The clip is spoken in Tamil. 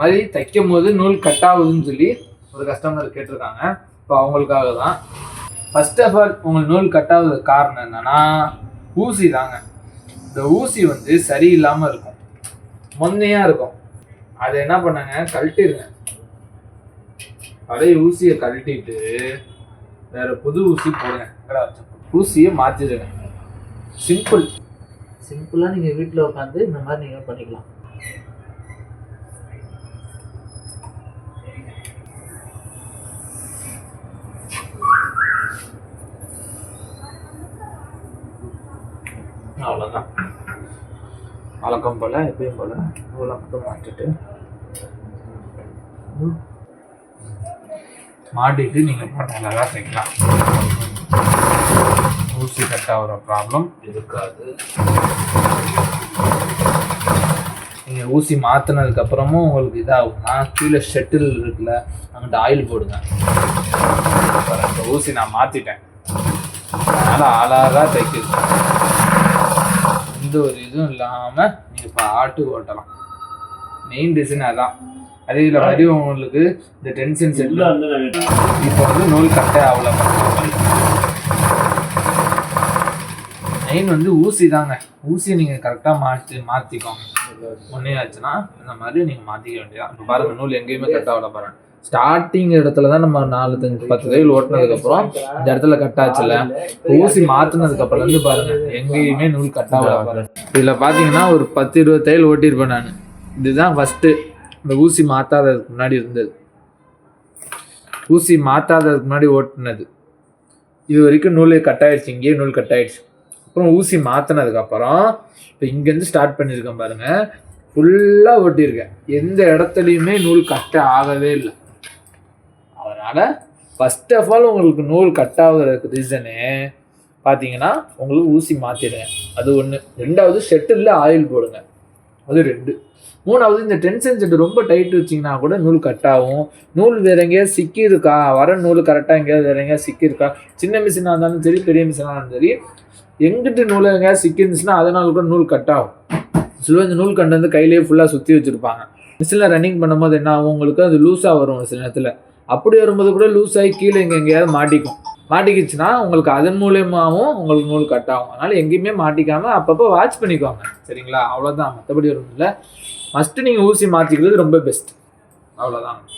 மாதிரி தைக்கும் போது நூல் கட் ஆகுதுன்னு சொல்லி ஒரு கஸ்டமர் கேட்டிருக்காங்க. இப்போ அவங்களுக்காக தான். ஃபர்ஸ்ட் ஆஃப் ஆல் உங்களுக்கு நூல் கட் ஆகுது காரணம் என்னன்னா ஊசி தாங்க. இந்த ஊசி வந்து சரியில்லாமல் இருக்கும். மொன்னையா இருக்கும். அதை என்ன பண்ணுங்க? கழட்டிடுங்க பழைய ஊசியை கழட்டிட்டு வேற புது ஊசி போடுங்க. ஊசியை மாற்றிடுங்க சிம்பிள் சிம்பிளாக நீங்கள் வீட்டில் உட்காந்து இந்த மாதிரி நீங்கள் பண்ணிக்கலாம். அவ்வளோதான் வழக்கம் போல் எப்பயும் போல் நூலை மட்டும் மாட்டிட்டு. மாட்டிட்டு நீங்கள் நல்லா தைக்கலாம் ஊசி கட் ஆகிற ப்ராப்ளம் இருக்காது. நீங்கள் ஊசி மாற்றினதுக்கப்புறமும் உங்களுக்கு இதாகும்னா கீழே ஷெட்டில் இருக்குல்ல அங்கிட்ட ஆயில் போடுங்க. இந்த ஊசி நான் மாற்றிட்டேன் அதனால் அழகாக தைக்குது எந்த ஒரு இதுவும் இல்லாமல் நீங்கள் இப்போ ஆட்டு ஓட்டலாம். மெயின் டிசைன் அதான். அதே இதில் மாதிரி உங்களுக்கு இந்த டென்ஷன் செட் இப்போ வந்து நூல் கட்டே ஆகல மெயின் வந்து ஊசி தாங்க. ஊசி நீங்கள் கரெக்டாக மாற்றி மாற்றிக்கோங்க ஒன்றே ஆச்சுன்னா இந்த மாதிரி நீங்கள் மாற்றிக்க வேண்டியதான் இப்போ பாருங்க நூல் எங்கேயுமே கட் ஆகல பாருங்க. ஸ்டார்டிங் இடத்துல தான் நம்ம நாலு தஞ்சு பத்து தையல் ஓட்டினதுக்கப்புறம் இந்த இடத்துல கட் ஊசி மாற்றினதுக்கப்புறம் வந்து இருந்து பாருங்க எங்கேயுமே நூல் கட் ஆகல பாருங்க இதில் பார்த்தீங்கன்னா ஒரு பத்து இருபது தையல் ஓட்டியிருப்பேன் நான். இதுதான் ஃபஸ்ட்டு இந்த ஊசி மாற்றாததுக்கு முன்னாடி இருந்தது. ஊசி மாற்றாததுக்கு முன்னாடி ஓட்டினது. இது வரைக்கும் நூல் கட் ஆயிடுச்சு இங்கேயே நூல் கட் ஆயிடுச்சு அப்புறம் ஊசி மாற்றினதுக்கப்புறம் இப்போ இங்கேருந்து ஸ்டார்ட் பண்ணியிருக்கேன் பாருங்கள் ஃபுல்லாக ஓட்டியிருக்கேன். எந்த இடத்துலையுமே நூல் கட் ஆகவே இல்லை. அதனால் ஃபஸ்ட் ஆஃப் ஆல் உங்களுக்கு நூல் கட் ஆகுறதுக்கு ரீசனு பார்த்தீங்கன்னா உங்களுக்கு ஊசி மாற்றிடுங்க அது ஒன்று ரெண்டாவது ஷெட்டில் ஆயில் போடுங்க. அது ரெண்டு. மூணாவது இந்த டென்ஷன் செட்டு ரொம்ப டைட் வச்சிங்கன்னா கூட நூல் கட் ஆகும். நூல் வேற எங்கேயாவது சிக்கி இருக்கா வர நூல் கரெக்டாக எங்கேயாவது வேற எங்கேயாவது சிக்கியிருக்கா? சின்ன மிஷினாக இருந்தாலும் சரி பெரிய மிஷினாக இருந்தாலும் சரி எங்கிட்டு நூல் எங்கேயாவது சிக்கி இருந்துச்சுன்னா அதனால கூட நூல் கட் ஆகும். சில இந்த நூல் கண்டு வந்து கையிலேயே ஃபுல்லாக சுற்றி வச்சுருப்பாங்க. மிஷினில் ரன்னிங் பண்ணும்போது என்ன ஆகும்? உங்களுக்கு அது லூஸாக வரும் சில நேரத்தில். அப்படி வரும்போது கூட லூஸ் ஆகி கீழே இங்கே எங்கேயாவது மாட்டிக்கும். மாட்டிக்கிச்சுன்னா உங்களுக்கு அதன் மூலியமாகவும் உங்களுக்கு நூல் கட் ஆகும். அதனால் எங்கேயுமே மாட்டிக்காமல் அப்பப்போ வாட்ச் பண்ணிக்கோங்க. சரிங்களா? அவ்வளோதான் மற்றபடி வரும் இல்லை. ஃபஸ்ட்டு நீங்கள் ஊசி மாற்றிக்கிறது ரொம்ப பெஸ்ட் அவ்வளோதான்